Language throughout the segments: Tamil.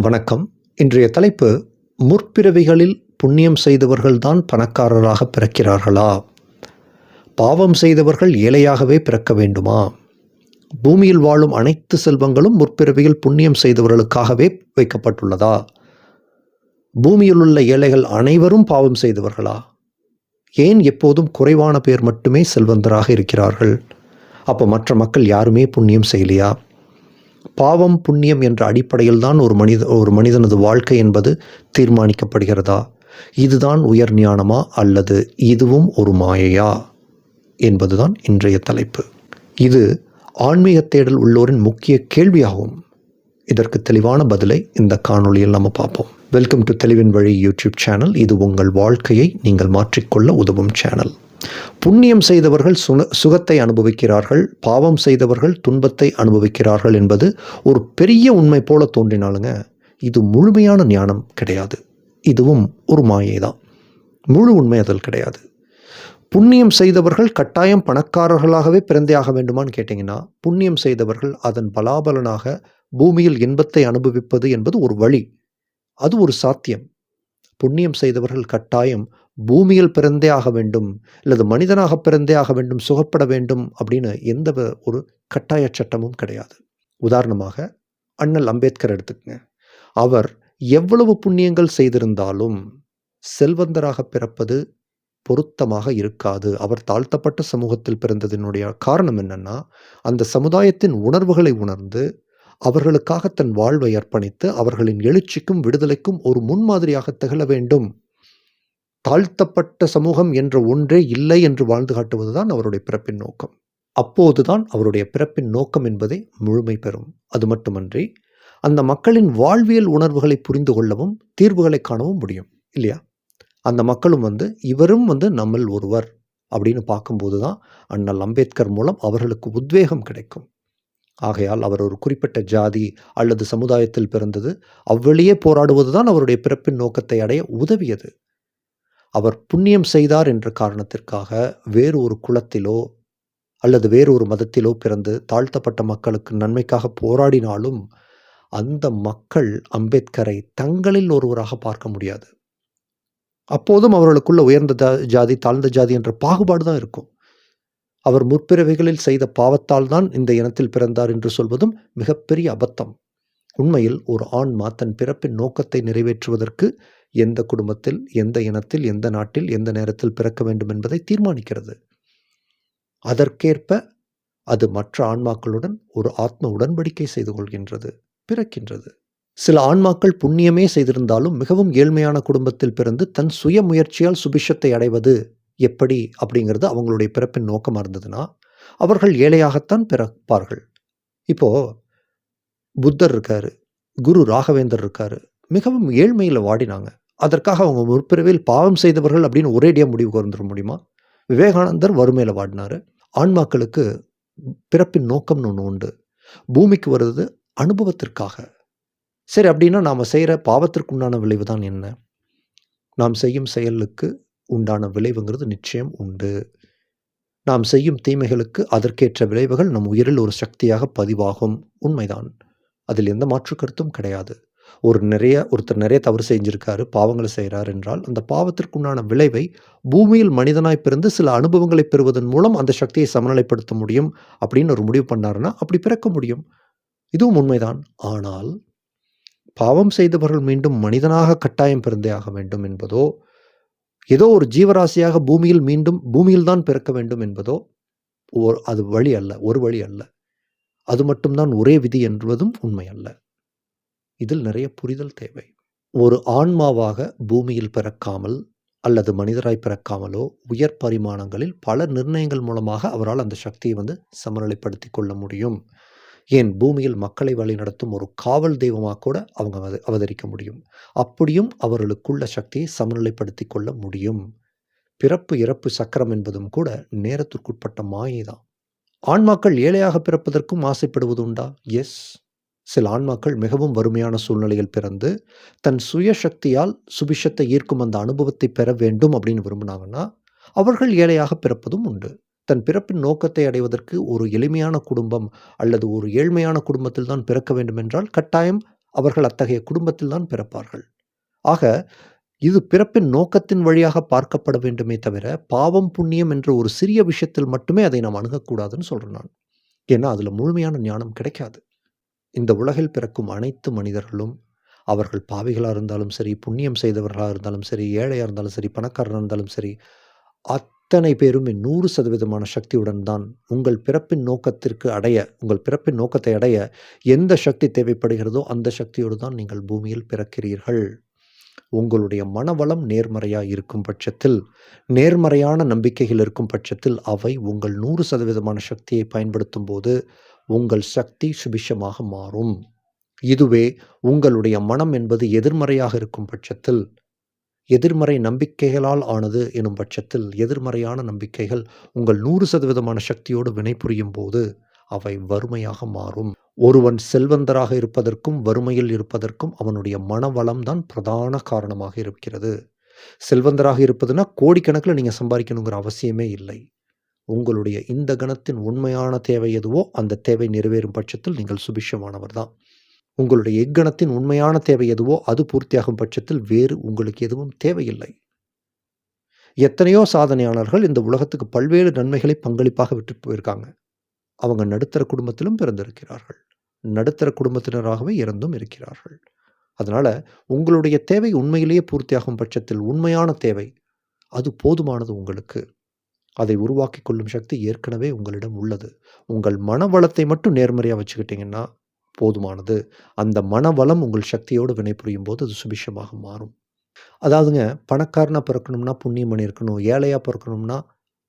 வணக்கம். இன்றைய தலைப்பு முற்பிறவிகளில் புண்ணியம் செய்தவர்கள்தான் பணக்காரராக பிறக்கிறார்களா? பாவம் செய்தவர்கள் ஏழையாகவே பிறக்க வேண்டுமா? பூமியில் வாழும் அனைத்து செல்வங்களும் முற்பிறவியில் புண்ணியம் செய்தவர்களுக்காகவே வைக்கப்பட்டுள்ளதா? பூமியில் உள்ள ஏழைகள் அனைவரும் பாவம் செய்தவர்களா? ஏன் எப்போதும் குறைவான பேர் மட்டுமே செல்வந்தராக இருக்கிறார்கள்? அப்போ மற்ற மக்கள் யாருமே புண்ணியம் செய்யலையா? பாவம் புண்ணியம் என்ற அடிப்படையில் தான் ஒரு மனித ஒரு மனிதனது வாழ்க்கை என்பது தீர்மானிக்கப்படுகிறதா? இதுதான் உயர் ஞானமா அல்லது இதுவும் ஒரு மாயையா? என்பதுதான் இன்றைய தலைப்பு. இது ஆன்மீக தேடல் உள்ளோரின் முக்கிய கேள்வியாகும். இதற்கு தெளிவான பதிலை இந்த காணொளியில் நம்ம பார்ப்போம். வெல்கம் டு தெளிவின் வழி யூடியூப் சேனல் இது உங்கள் வாழ்க்கையை நீங்கள் மாற்றிக்கொள்ள உதவும் சேனல் புண்ணியம் செய்தவர்கள் சுன சுகத்தை அனுபவிக்கிறார்கள் பாவம் செய்தவர்கள் துன்பத்தை அனுபவிக்கிறார்கள் என்பது ஒரு பெரிய உண்மை போல தோன்றினாலுங்க இது முழுமையான ஞானம் கிடையாது. இதுவும் ஒரு மாயை தான் முழு உண்மை அதில் கிடையாது. புண்ணியம் செய்தவர்கள் கட்டாயம் பணக்காரர்களாகவே பிறந்தே ஆக வேண்டுமான்னு கேட்டிங்கன்னா புண்ணியம் செய்தவர்கள் அதன் பலாபலனாக பூமியில் இன்பத்தை அனுபவிப்பது என்பது ஒரு வழி. அது ஒரு சாத்தியம். புண்ணியம் செய்தவர்கள் கட்டாயம் பூமியில் பிறந்தே ஆக வேண்டும் அல்லது மனிதனாக பிறந்தே ஆக வேண்டும் சுகப்பட வேண்டும் அப்படின்னு எந்த ஒரு கட்டாய சட்டமும் கிடையாது. உதாரணமாக அண்ணல் அம்பேத்கர் எடுத்துக்கங்க. அவர் எவ்வளவு புண்ணியங்கள் செய்திருந்தாலும் செல்வந்தராக பிறப்பது பொருத்தமாக இருக்காது. அவர் தாழ்த்தப்பட்ட சமூகத்தில் பிறந்ததினுடைய காரணம் என்னன்னா அந்த சமுதாயத்தின் உணர்வுகளை உணர்ந்து அவர்களுக்காக தன் வாழ்வை அர்ப்பணித்து அவர்களின் எழுச்சிக்கும் விடுதலைக்கும் ஒரு முன்மாதிரியாக திகழ வேண்டும். தாழ்த்தப்பட்ட சமூகம் என்ற ஒன்றே இல்லை என்று வாழ்ந்து காட்டுவதுதான் அவருடைய பிறப்பின் நோக்கம். அப்போதுதான் அவருடைய பிறப்பின் நோக்கம் என்பதை முழுமை பெறும். அது மட்டுமன்றி அந்த மக்களின் வாழ்வியல் உணர்வுகளை புரிந்து கொள்ளவும் தீர்வுகளை காணவும் முடியும் இல்லையா? அந்த மக்களும் வந்து இவரும் வந்து நம்மில் ஒருவர் அப்படின்னு பார்க்கும்போது தான் அண்ணல் அம்பேத்கர் மூலம் அவர்களுக்கு உத்வேகம் கிடைக்கும். ஆகையால் அவர் ஒரு குறிப்பிட்ட ஜாதி அல்லது சமுதாயத்தில் பிறந்தது அவ்வழியே போராடுவதுதான் அவருடைய பிறப்பின் நோக்கத்தை அடைய உதவியது. அவர் புண்ணியம் செய்தார் என்ற காரணத்திற்காக வேறு ஒரு குலத்திலோ அல்லது வேறு ஒரு மதத்திலோ பிறந்து தாழ்த்தப்பட்ட மக்களுக்கு நன்மைக்காக போராடினாலும் அந்த மக்கள் அம்பேத்கரை தங்களில் ஒருவராக பார்க்க முடியாது. அப்போதும் அவர்களுக்குள்ள உயர்ந்த ஜாதி தாழ்ந்த ஜாதி என்ற பாகுபாடு தான் இருக்கும். அவர் முற்பிறவிகளில் செய்த பாவத்தால் தான் இந்த இனத்தில் பிறந்தார் என்று சொல்வதும் மிகப்பெரிய அபத்தம். உண்மையில் ஒரு ஆன்மா தன் பிறப்பின் நோக்கத்தை நிறைவேற்றுவதற்கு எந்த குடும்பத்தில் எந்த இனத்தில் எந்த நாட்டில் எந்த நேரத்தில் பிறக்க வேண்டும் என்பதை தீர்மானிக்கிறது. அதற்கேற்ப அது மற்ற ஆன்மாக்களுடன் ஒரு ஆத்ம உடன்படிக்கை செய்து கொள்கின்றது பிறக்கின்றது. சில ஆன்மாக்கள் புண்ணியமே செய்திருந்தாலும் மிகவும் ஏழ்மையான குடும்பத்தில் பிறந்து தன் சுய முயற்சியால் சுபிஷத்தை அடைவது எப்படி அப்படிங்கிறது அவங்களுடைய பிறப்பின் நோக்கமாக இருந்ததுன்னா அவர்கள் ஏழையாகத்தான் பிறப்பார்கள். இப்போது புத்தர் இருக்கார் குரு ராகவேந்தர் இருக்கார் மிகவும் ஏழ்மையில் வாடினாங்க. அதற்காக அவங்க முற்பிறவில் பாவம் செய்தவர்கள் அப்படின்னு ஒரேடியாக முடிவுக்கு வந்துட முடியுமா? விவேகானந்தர் வறுமையில் வாடினாரு. ஆன்மாக்களுக்கு பிறப்பின் நோக்கம்னு ஒன்று உண்டு. பூமிக்கு வருது அனுபவத்திற்காக. சரி அப்படின்னா நாம் செய்கிற பாவத்திற்கு உண்டான விளைவு தான் என்ன? நாம் செய்யும் செயலுக்கு உண்டான விளைவுங்கிறது நிச்சயம் உண்டு. நாம் செய்யும் தீமைகளுக்கு அதற்கேற்ற விளைவுகள் நம் உயிரில் ஒரு சக்தியாக பதிவாகும். உண்மைதான். அதில் எந்த மாற்று கருத்தும் கிடையாது. ஒரு நிறைய ஒருத்தர் நிறைய தவறு செஞ்சிருக்காரு பாவங்களை செய்கிறார் என்றால் அந்த பாவத்திற்குண்டான விளைவை பூமியில் மனிதனாய் பிறந்து சில அனுபவங்களை பெறுவதன் மூலம் அந்த சக்தியை சமநிலைப்படுத்த முடியும் அப்படின்னு ஒரு முடிவு பண்ணாருன்னா அப்படி பிறக்க முடியும். இதுவும் உண்மைதான். ஆனால் பாவம் செய்தவர்கள் மீண்டும் மனிதனாக கட்டாயம் பிறந்தே ஆக வேண்டும் என்பதோ ஏதோ ஒரு ஜீவராசியாக பூமியில் மீண்டும் பூமியில் தான் பிறக்க வேண்டும் என்பதோ ஒரு அது வழி அல்ல ஒரு வழி அல்ல. அது மட்டும்தான் ஒரே விதி என்பதும் உண்மை அல்ல. இதில் நிறைய புரிதல் தேவை. ஒரு ஆன்மாவாக பூமியில் பிறக்காமல் அல்லது மனிதராய் பிறக்காமலோ உயர் பரிமாணங்களில் பல நிர்ணயங்கள் மூலமாக அவரால் அந்த சக்தியை வந்து சமநிலைப்படுத்தி கொள்ள முடியும். ஏன் பூமியில் மக்களை வழிநடத்தும் ஒரு காவல் தெய்வமாக கூட அவங்க அவதரிக்க முடியும். அப்படியும் அவர்களுக்குள்ள சக்தியை சமநிலைப்படுத்தி கொள்ள முடியும். பிறப்பு இறப்பு சக்கரம் என்பதும் கூட நேரத்திற்குட்பட்ட மாயை தான். ஆன்மாக்கள் ஏழையாக பிறப்பதற்கும் ஆசைப்படுவது உண்டா? எஸ் சில ஆன்மாக்கள் மிகவும் வறுமையான சூழ்நிலையில் பிறந்து தன் சுய சக்தியால் சுபிஷத்தை ஈர்க்கும் அந்த அனுபவத்தை பெற வேண்டும் அப்படின்னு விரும்பினாங்கன்னா அவர்கள் ஏழையாக பிறப்பதும் உண்டு. தன் பிறப்பின் நோக்கத்தை அடைவதற்கு ஒரு எளிமையான குடும்பம் அல்லது ஒரு ஏழ்மையான குடும்பத்தில் தான் பிறக்க வேண்டுமென்றால் கட்டாயம் அவர்கள் அத்தகைய குடும்பத்தில் தான் பிறப்பார்கள். ஆக இது பிறப்பின் நோக்கத்தின் வழியாக பார்க்கப்பட வேண்டுமே தவிர பாவம் புண்ணியம் என்ற ஒரு சிறிய விஷயத்தில் மட்டுமே அதை நாம் அணுகக்கூடாதுன்னு சொல்கிறேன் நான். ஏன்னா அதில் முழுமையான ஞானம் கிடைக்காது. இந்த உலகில் பிறக்கும் அனைத்து மனிதர்களும் அவர்கள் பாவிகளாக இருந்தாலும் சரி புண்ணியம் செய்தவர்களாக இருந்தாலும் சரி ஏழையாக இருந்தாலும் சரி பணக்காரராக இருந்தாலும் சரி அத்தனை பேருமே நூறு சதவீதமான சக்தியுடன் தான் உங்கள் பிறப்பின் நோக்கத்திற்கு அடைய உங்கள் பிறப்பின் நோக்கத்தை அடைய எந்த சக்தி தேவைப்படுகிறதோ அந்த சக்தியோடு தான் நீங்கள் பூமியில் பிறக்கிறீர்கள். உங்களுடைய மனவளம் நேர்மறையாக இருக்கும் பட்சத்தில் நேர்மறையான நம்பிக்கைகள் இருக்கும் பட்சத்தில் அவை உங்கள் நூறு சதவீதமான சக்தியை பயன்படுத்தும் போது உங்கள் சக்தி சுபிஷமாக மாறும். இதுவே உங்களுடைய மனம் என்பது எதிர்மறையாக இருக்கும் பட்சத்தில் எதிர்மறை நம்பிக்கைகளால் ஆனது எனும் பட்சத்தில் எதிர்மறையான நம்பிக்கைகள் உங்கள் நூறு சதவீதமான சக்தியோடு வினைபுரியும் போது அவை வறுமையாக மாறும். ஒருவன் செல்வந்தராக இருப்பதற்கும் வறுமையில் இருப்பதற்கும் அவனுடைய மனவளம் தான் பிரதான காரணமாக இருக்கிறது. செல்வந்தராக இருப்பதுன்னா கோடிக்கணக்கில் நீங்கள் சம்பாதிக்கணுங்கிற அவசியமே இல்லை. உங்களுடைய இந்த கணத்தின் உண்மையான தேவை எதுவோ அந்த தேவை நிறைவேறும் பட்சத்தில் நீங்கள் சுபிஷமானவர் தான். உங்களுடைய எக்கணத்தின் உண்மையான தேவை எதுவோ அது பூர்த்தியாகும் பட்சத்தில் வேறு உங்களுக்கு எதுவும் தேவையில்லை. எத்தனையோ சாதனையாளர்கள் இந்த உலகத்துக்கு பல்வேறு நன்மைகளை பங்களிப்பாக விட்டு போயிருக்காங்க. அவங்க நடுத்தர குடும்பத்திலும் பிறந்திருக்கிறார்கள். நடுத்தர குடும்பத்தினராகவே இறந்தும் இருக்கிறார்கள். அதனால் உங்களுடைய தேவை உண்மையிலேயே பூர்த்தியாகும் பட்சத்தில் உண்மையான தேவை அது போதுமானது உங்களுக்கு. அதை உருவாக்கி கொள்ளும் சக்தி ஏற்கனவே உங்களிடம் உள்ளது. உங்கள் மனவளத்தை மட்டும் நேர்மறையாக வச்சுக்கிட்டிங்கன்னா போதுமானது. அந்த மனவளம் உங்கள் சக்தியோடு வினைபுரியும் போது அது சுபிஷமாக மாறும். அதாவதுங்க பணக்காரனாக பிறக்கணும்னா புண்ணியம் பண்ணியிருக்கணும் ஏழையாக பிறக்கணும்னா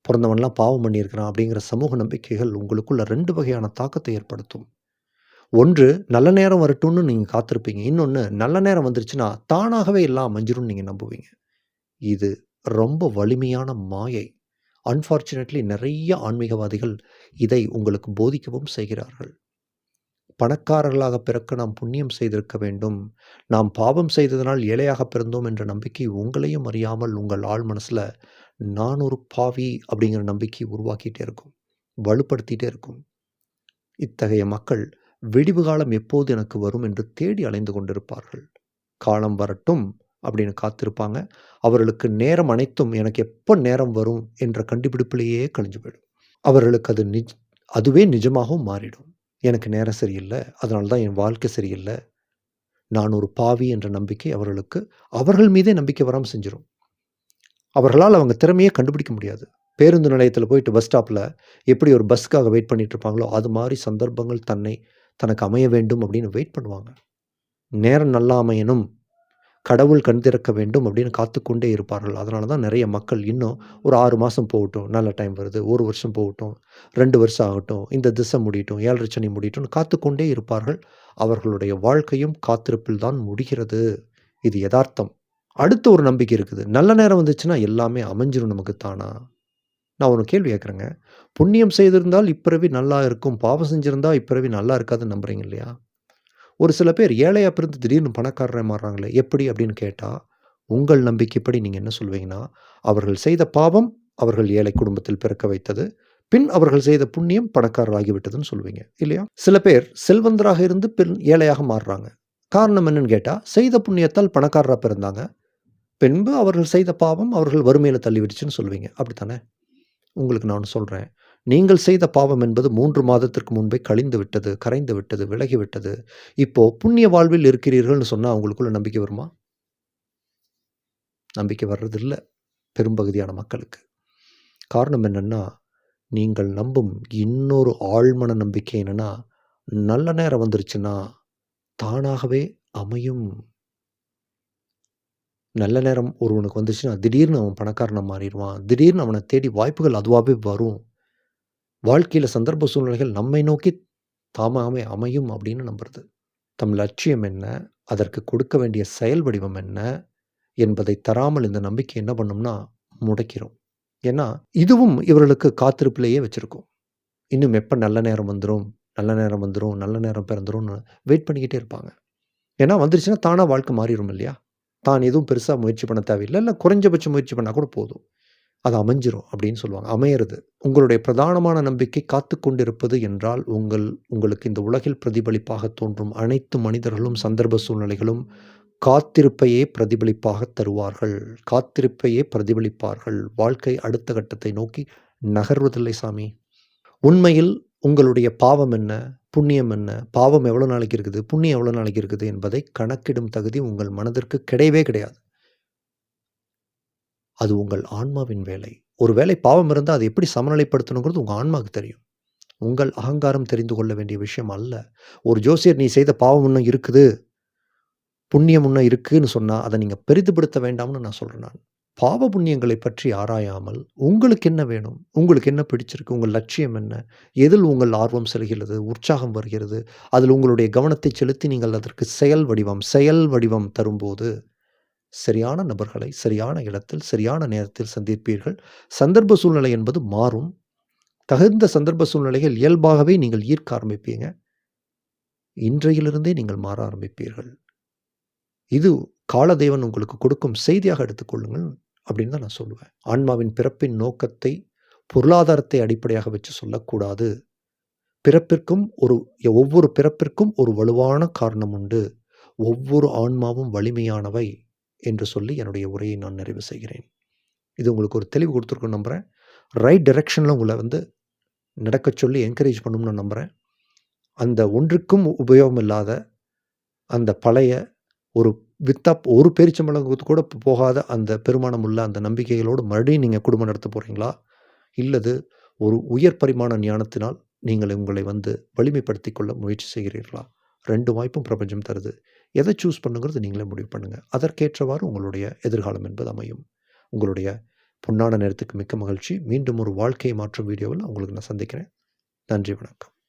பிறந்தவன்லாம் பாவம் பண்ணியிருக்கிறான் அப்படிங்கிற சமூக நம்பிக்கைகள் உங்களுக்குள்ள ரெண்டு வகையான தாக்கத்தை ஏற்படுத்தும். ஒன்று நல்ல நேரம் வரட்டும்னு நீங்கள் காத்திருப்பீங்க. இன்னொன்று நல்ல நேரம் வந்துருச்சுன்னா தானாகவே எல்லாம் அமைஞ்சிரும்னு நீங்கள் நம்புவீங்க. இது ரொம்ப வலிமையான மாயை. அன்ஃபார்ச்சுனேட்லி நிறைய ஆன்மீகவாதிகள் இதை உங்களுக்கு போதிக்கவும் செய்கிறார்கள். பணக்காரர்களாக பிறக்க நாம் புண்ணியம் செய்திருக்க வேண்டும். நாம் பாவம் செய்ததனால் ஏழையாக பிறந்தோம் என்ற நம்பிக்கை உங்களையும் அறியாமல் உங்கள் ஆள் மனசில் நான் ஒரு பாவி அப்படிங்கிற நம்பிக்கை உருவாக்கிட்டே இருக்கும். வலுப்படுத்திட்டே இருக்கும். இத்தகைய மக்கள் விடிவு காலம் எப்போது எனக்கு வரும் என்று தேடி அலைந்து கொண்டிருப்பார்கள். காலம் வரட்டும் அப்படின்னு காத்திருப்பாங்க. அவர்களுக்கு நேரம் அனைத்தும் எனக்கு எப்போ நேரம் வரும் என்ற கண்டுபிடிப்பிலேயே கழிஞ்சு போயிடும். அவர்களுக்கு அது நிஜ் அதுவே நிஜமாகவும் மாறிடும். எனக்கு நேரம் சரியில்லை. அதனால தான் என் வாழ்க்கை சரியில்லை. நான் ஒரு பாவி என்ற நம்பிக்கை அவர்களுக்கு அவர்கள் மீதே நம்பிக்கை வராமல் செஞ்சிடும் அவர்களால் அவங்க திறமையே கண்டுபிடிக்க முடியாது. பேருந்து நிலையத்தில் போயிட்டு பஸ் ஸ்டாப்பில் எப்படி ஒரு பஸ்ஸுக்காக வெயிட் பண்ணிட்டு இருப்பாங்களோ அது மாதிரி சந்தர்ப்பங்கள் தன்னை தனக்கு அமைய வேண்டும் அப்படின்னு வெயிட் பண்ணுவாங்க. நேரம் நல்லா அமையணும் கடவுள் கண் திறக்க வேண்டும் அப்படின்னு காத்துக்கொண்டே இருப்பார்கள். அதனால தான் நிறைய மக்கள் இன்னும் ஒரு ஆறு மாதம் போகட்டும் நல்ல டைம் வருது ஒரு வருஷம் போகட்டும் ரெண்டு வருஷம் ஆகட்டும் இந்த திசை முடியட்டும் ஏழரை சனி முடியட்டும் காத்துக்கொண்டே இருப்பார்கள். அவர்களுடைய வாழ்க்கையும் காத்திருப்பில் தான் முடிகிறது. இது யதார்த்தம். அடுத்த ஒரு நம்பிக்கை இருக்குது. நல்ல நேரம் வந்துச்சுன்னா எல்லாமே அமைஞ்சிரும் நமக்கு தானா? நான் ஒரு கேள்வி கேட்குறேங்க. புண்ணியம் செய்திருந்தால் இப்பிறவி நல்லா இருக்கும் பாவம் செஞ்சுருந்தா இப்பிறவி நல்லா இருக்காதுன்னு நம்புறீங்க இல்லையா? ஒரு சில பேர் ஏழையாக பிறந்து திடீர்னு பணக்காரரை மாறுறாங்களே எப்படி அப்படின்னு கேட்டால் உங்கள் நம்பிக்கைப்படி நீங்கள் என்ன சொல்வீங்கன்னா அவர்கள் செய்த பாவம் அவர்கள் ஏழை குடும்பத்தில் பிறக்க வைத்தது பின் அவர்கள் செய்த புண்ணியம் பணக்காரராகிவிட்டதுன்னு சொல்லுவீங்க இல்லையா? சில பேர் செல்வந்தராக இருந்து பின் ஏழையாக மாறுறாங்க. காரணம் என்னன்னு கேட்டால் செய்த புண்ணியத்தால் பணக்காரராக பிறந்தாங்க. பின்பு அவர்கள் செய்த பாவம் அவர்கள் வறுமையில் தள்ளிவிடுச்சுன்னு சொல்லுவீங்க அப்படித்தானே? உங்களுக்கு நான் சொல்கிறேன் நீங்கள் செய்த பாவம் என்பது மூன்று மாதத்திற்கு முன்பே கழிந்து விட்டது கரைந்து விட்டது விலகி விட்டது இப்போ புண்ணிய வாழ்வில் இருக்கிறீர்கள்னு சொன்னால் அவங்களுக்குள்ள நம்பிக்கை வருமா? நம்பிக்கை வர்றதில்லை பெரும்பகுதியான மக்களுக்கு. காரணம் என்னென்னா நீங்கள் நம்பும் இன்னொரு ஆழ்மன நம்பிக்கை என்னென்னா நல்ல நேரம் வந்துருச்சுன்னா தானாகவே அமையும். நல்ல நேரம் ஒருவனுக்கு வந்துச்சுன்னா திடீர்னு அவன் பணக்காரனை மாறிடுவான். திடீர்னு அவனை தேடி வாய்ப்புகள் அதுவாகவே வரும். வாழ்க்கையில் சந்தர்ப்ப சூழ்நிலைகள் நம்மை நோக்கி தாமாகவே அமையும் அப்படின்னு நம்புறது. தம் லட்சியம் என்ன? அதற்கு கொடுக்க வேண்டிய செயல் வடிவம் என்ன? என்பதை தராமல் இந்த நம்பிக்கை என்ன பண்ணும்னா முடைக்கிறோம். ஏன்னா இதுவும் இவர்களுக்கு காத்திருப்பிலேயே வச்சுருக்கோம். இன்னும் எப்போ நல்ல நேரம் வந்துடும் நல்ல நேரம் வந்துடும் நல்ல நேரம் பிறந்துரும்னு வெயிட் பண்ணிக்கிட்டே இருப்பாங்க. ஏன்னா வந்துருச்சுன்னா தானாக வாழ்க்கை மாறிடும் இல்லையா? தான் எதுவும் பெருசாக முயற்சி பண்ண தேவையில்லை. இல்லை குறைஞ்சபட்ச முயற்சி பண்ணால் கூட போதும். அது அமைஞ்சிரும் அப்படின்னு சொல்லுவாங்க. அமையிறது. உங்களுடைய பிரதானமான நம்பிக்கை காத்து கொண்டிருப்பது என்றால் உங்கள் உங்களுக்கு இந்த உலகில் பிரதிபலிப்பாக தோன்றும் அனைத்து மனிதர்களும் சந்தர்ப்ப சூழ்நிலைகளும் காத்திருப்பையே பிரதிபலிப்பாக தருவார்கள். காத்திருப்பையே பிரதிபலிப்பார்கள். வாழ்க்கை அடுத்த கட்டத்தை நோக்கி நகர்வதில்லை சாமி. உண்மையில் உங்களுடைய பாவம் என்ன? புண்ணியம் என்ன? பாவம் எவ்வளோ நாளைக்கு இருக்குது? புண்ணியம் எவ்வளோ நாளைக்கு இருக்குது என்பதை கணக்கிடும் தகுதி உங்கள் மனதிற்கு கிடையவே கிடையாது. அது உங்கள் ஆன்மாவின் வேலை. ஒரு வேலை பாவம் இருந்தால் அது எப்படி சமநிலைப்படுத்தணுங்கிறது உங்கள் ஆன்மாவுக்கு தெரியும். உங்கள் அகங்காரம் தெரிந்து கொள்ள வேண்டிய விஷயம் அல்ல. ஒரு ஜோசியர் நீ செய்த பாவம் இன்னும் இருக்குது. புண்ணியம் இன்னும் இருக்குன்னு சொன்னால் அதை நீங்கள் பெரிதுபடுத்த வேண்டாம்னு நான் சொல்கிறேன் நான். பாவ புண்ணியங்களை பற்றி ஆராயாமல் உங்களுக்கு என்ன வேணும்? உங்களுக்கு என்ன பிடிச்சிருக்கு? உங்கள் லட்சியம் என்ன? எதில் உங்கள் ஆர்வம் செல்கிறது? உற்சாகம் வருகிறது? அதில் உங்களுடைய கவனத்தை செலுத்தி நீங்கள் அதற்கு செயல் வடிவம் செயல் வடிவம் தரும்போது சரியான நபர்களை சரியான இடத்தில் சரியான நேரத்தில் சந்திப்பீர்கள். சந்தர்ப்ப சூழ்நிலை என்பது மாறும். தகுந்த சந்தர்ப்ப சூழ்நிலைகள் இயல்பாகவே நீங்கள் ஈர்க்க ஆரம்பிப்பீங்க. இன்றையிலிருந்தே நீங்கள் மாற ஆரம்பிப்பீர்கள். இது காலதேவன் உங்களுக்கு கொடுக்கும் செய்தியாக எடுத்துக்கொள்ளுங்கள் அப்படின்னு தான் நான் சொல்லுவேன். ஆன்மாவின் பிறப்பின் நோக்கத்தை பொருளாதாரத்தை அடிப்படையாக வச்சு சொல்லக்கூடாது. பிறப்பிற்கும் ஒரு ஒவ்வொரு பிறப்பிற்கும் ஒரு வலுவான காரணம் உண்டு. ஒவ்வொரு ஆன்மாவும் வலிமையானவை. என்று சொல்லி என்னுடைய உரையை நான் நிறைவு செய்கிறேன். இது உங்களுக்கு ஒரு தெளிவு கொடுத்துருக்குன்னு நம்புகிறேன் ரைட் டைரெக்ஷனில் உங்களை வந்து நடக்க சொல்லி என்கரேஜ் பண்ணணும்னு நான் நம்புகிறேன் அந்த ஒன்றுக்கும் உபயோகம் இல்லாத அந்த பழைய ஒரு வித்தா ஒரு பேரிச்சம்பழம் கூட போகாத அந்த பெருமானம் உள்ள அந்த நம்பிக்கைகளோடு மறுபடியும் நீங்கள் குடும்பம் நடத்த போகிறீங்களா இல்லது ஒரு உயர் பரிமாண ஞானத்தினால் நீங்கள் உங்களை வந்து வலிமைப்படுத்தி கொள்ள முயற்சி செய்கிறீர்களா? ரெண்டு வாய்ப்பும் பிரபஞ்சம் தருது. எதை சூஸ் பண்ணுங்கிறது நீங்களே முடிவு பண்ணுங்கள் அதற்கேற்றவாறு உங்களுடைய எதிர்காலம் என்பது அமையும். உங்களுடைய பொன்னான நேரத்துக்கு மிக்க மகிழ்ச்சி. மீண்டும் ஒரு வாழ்க்கையை மாற்றும் வீடியோவில் உங்களுக்கு நான் சந்திக்கிறேன். நன்றி வணக்கம்.